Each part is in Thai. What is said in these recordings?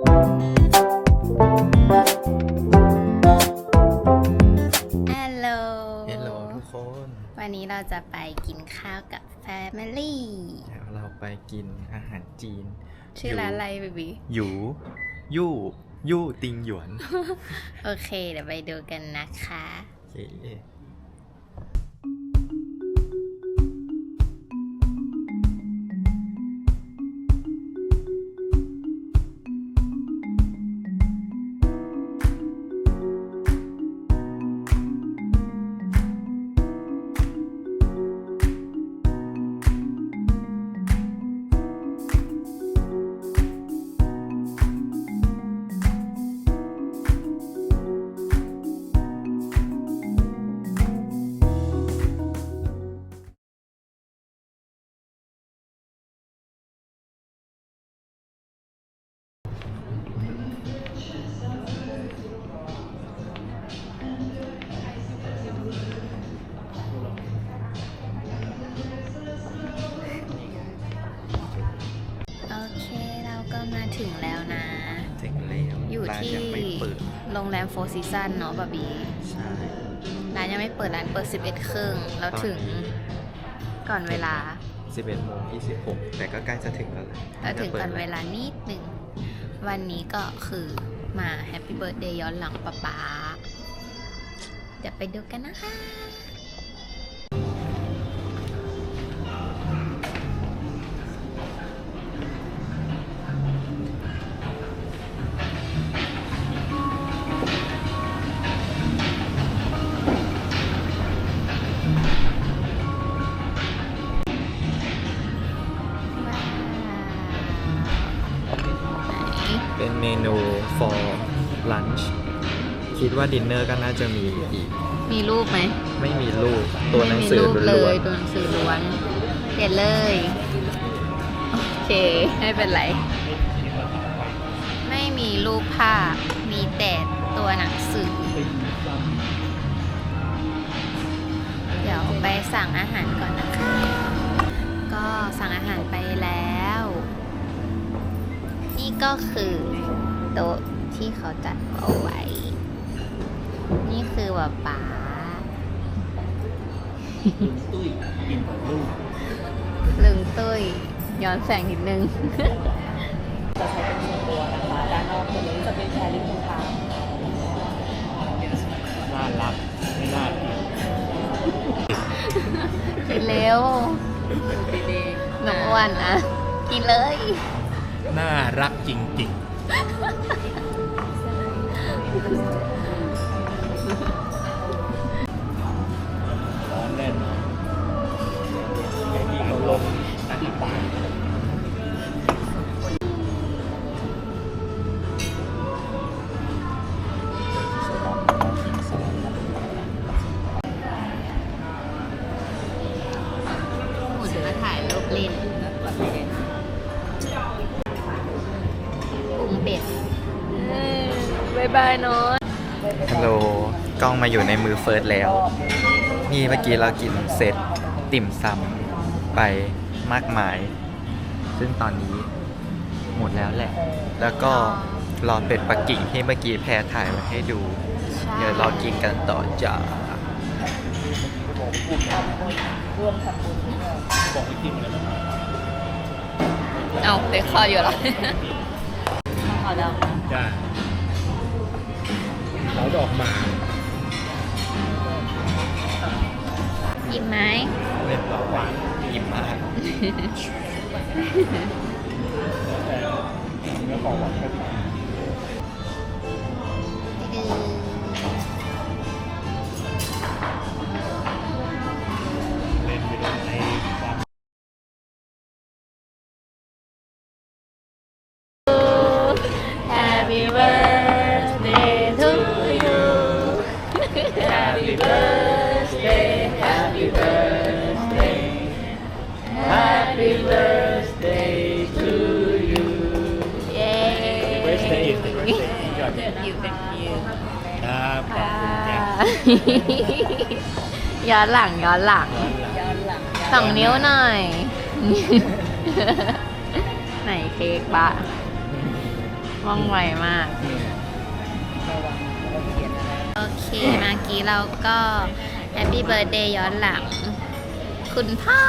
ฮัลโหลเฮลโหลทุกคน วันนี้เราจะไปกินข้าวกับแฟมิลี่เดี๋ยวเราไปกินอาหารจีน ชื่อร้านอะไรเบบีหยูยู่ยู่ติงหยวน โอเค เดี๋ยวไปดูกันนะคะเย้โอ โรงแรมโฟร์ซีซันเนาะบาบีใช่ร้านยังไม่เปิดร้านเปิด 11ครึ่งแล้วตอนถึงนี้ก่อนเวลา 11โมง26 แต่ก็ใกล้จะถึงแล้วแหละแล้วถึงก่อนจะปิดเวลานิดหนึ่ง วันนี้ก็คือมาแฮปปี้เบิร์ดเดย์ย้อนหลังป๊าป๊าเดี๋ยวไปดูกันนะคะ เป็นเมนู for lunch คิดว่าดินเนอร์ก็น่าจะมีอีก มีรูปไหมไม่มีรูปตัวหนังสือไม่มีรูปเลล้วยนตัวหนังสือล้วนเปลี่ยนเลย โอเค ไม่เป็นไร ไม่มีรูปภาพ มีแต่ตัวหนังสือ เดี๋ยวไปสั่งอาหารก่อนนะคะ ก็สั่งอาหารไป ก็คือโต๊ะที่เขาจัดเอาไว้ นี่คือว่าป๋าลึงตุ้ยย้อนแสงนิดนึง จะใช้เป็นส่วนตัวนะคะด้านนอกตรงนี้จะเป็นแชร์ลิงก์ตรงกลางน่ารักไม่น่ากินกินเร็วหนูอ้วนอะ กินเลย น่ารักจริงๆร้อนแน่นไอ้นี่เขาลงอธิบายหมุนมาถ่ายรูปเล่นายบายเนาะฮัลโหลกล้องมาอยู่ในมือเฟิร์สแล้ว นี่เมื่อกี้เรากินเสร็จติ่มซำไปมากมาย ซึ่งตอนนี้หมดแล้วแหละ แล้วก็รอเป็ดปักกิ่งที่เมื่อกี้แพรถ่ายไว้ให้ดู เดี๋ยวเรากินกันต่อจ้าร่วมทำบุญด้วยเอาเด็กคออยู่แล้วขาวดำจ้าเขาดอกหมากกินไหมเล่นดอกหวานอิ่มมากเนื้อของหวานแค่เล่นไปโดนในความ Happy birthday Happy birthday Happy birthday Happy birthday to you เย้ birthday is the birthday ยอดอยู่เป็นยูครับขอบคุณจ้าย้อนหลังย้อนหลังย้อนหลังสองนิ้วหน่อย ไหนเค้กปะว่องไวมากระ มื่อกี้เราก็แฮปปี้เบิร์ดเดย์ย้อนหลัง คุณพ่อ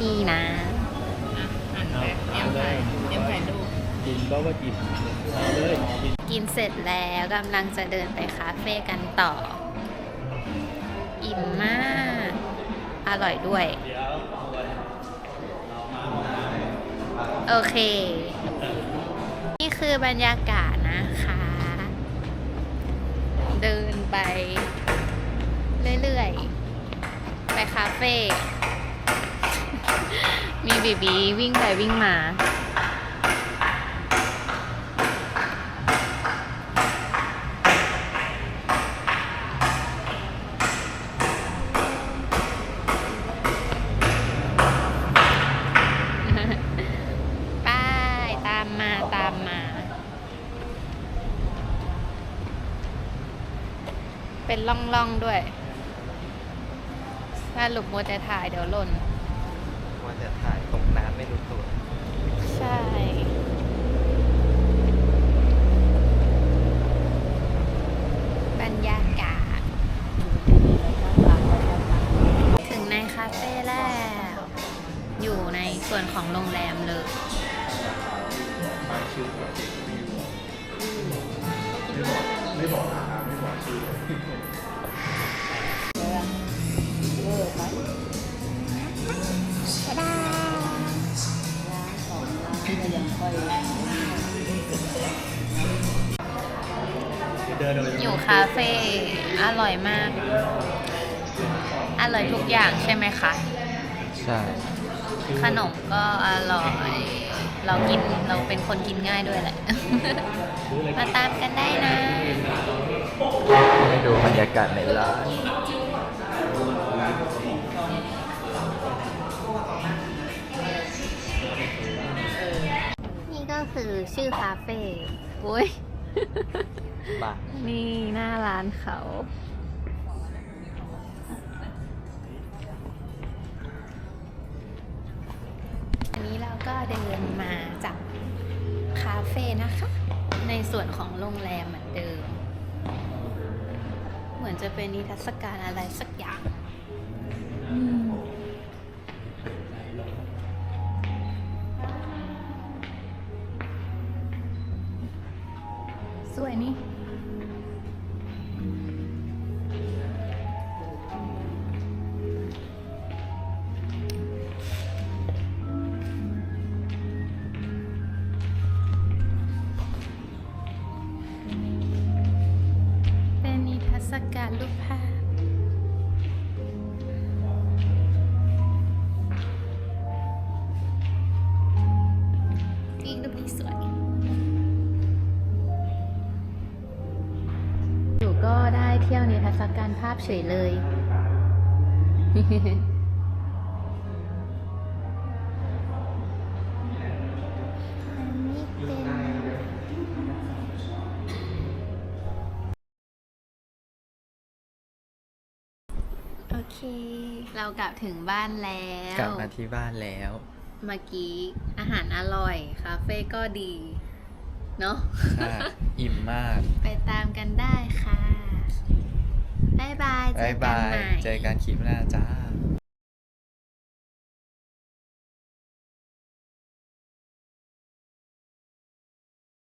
นี่นะ เอ็มถ่ายเอ็มถ่ายรูปกินก็ว่ากินเอาเลยกินกินเสร็จแล้วกำลังจะเดินไปคาเฟ่กันต่อ อิ่มมาก อร่อยด้วย โอเค นี่คือบรรยากาศนะคะ เดินไป เรื่อยๆ ไปคาเฟ่ มีบีบีวิ่งไปวิ่งมา ไป้ายตามมาตามมา เป็นล่องๆด้วยถ้าหลุกโมวแต่ถ่ายเดี๋ยวหล่น ว่าจะถ่ายตกน้ำไม่รู้ตัวใช่ บรรยากาศ ถึงในคาเฟ่แล้ว อยู่ในส่วนของโรงแรมเลยเวอร์ไหมชะดาร้านของร้านที่เรายังค่อยเดินเลย อยู่คาเฟ่อร่อยมาก อร่อยทุกอย่างใช่ไหมคะ ใช่ ขนมก็อร่อย เรากินเราเป็นคนกินง่ายด้วยแหละ มาตามกันได้นะ ให้ดูบรรยากาศในร้านนี่ก็คือชื่อคาเฟ่โอ้ยมานี่หน้าร้านเขา อันนี้เราก็เดินมาจากคาเฟ่นะคะ ในส่วนของโรงแรมเหมือนเดิม มือนจะเป็นนิทรรศการอะไรสักอย่าง อืม รการรูปภาพ อีกรูปนี้สวยอยู่ก็ได้เที่ยวนิทรรศการภาพเฉยเลย เค เรากลับถึงบ้านแล้ว กลับมาที่บ้านแล้ว เมื่อกี้อาหารอร่อย คาเฟ่ก็ดี เนาะใช่อิ่มมาก ไปตามกันได้ค่ะ บ๊ายบาย เจบาอยกันบายใหม่ เจอกันคลิปหน้าจ้า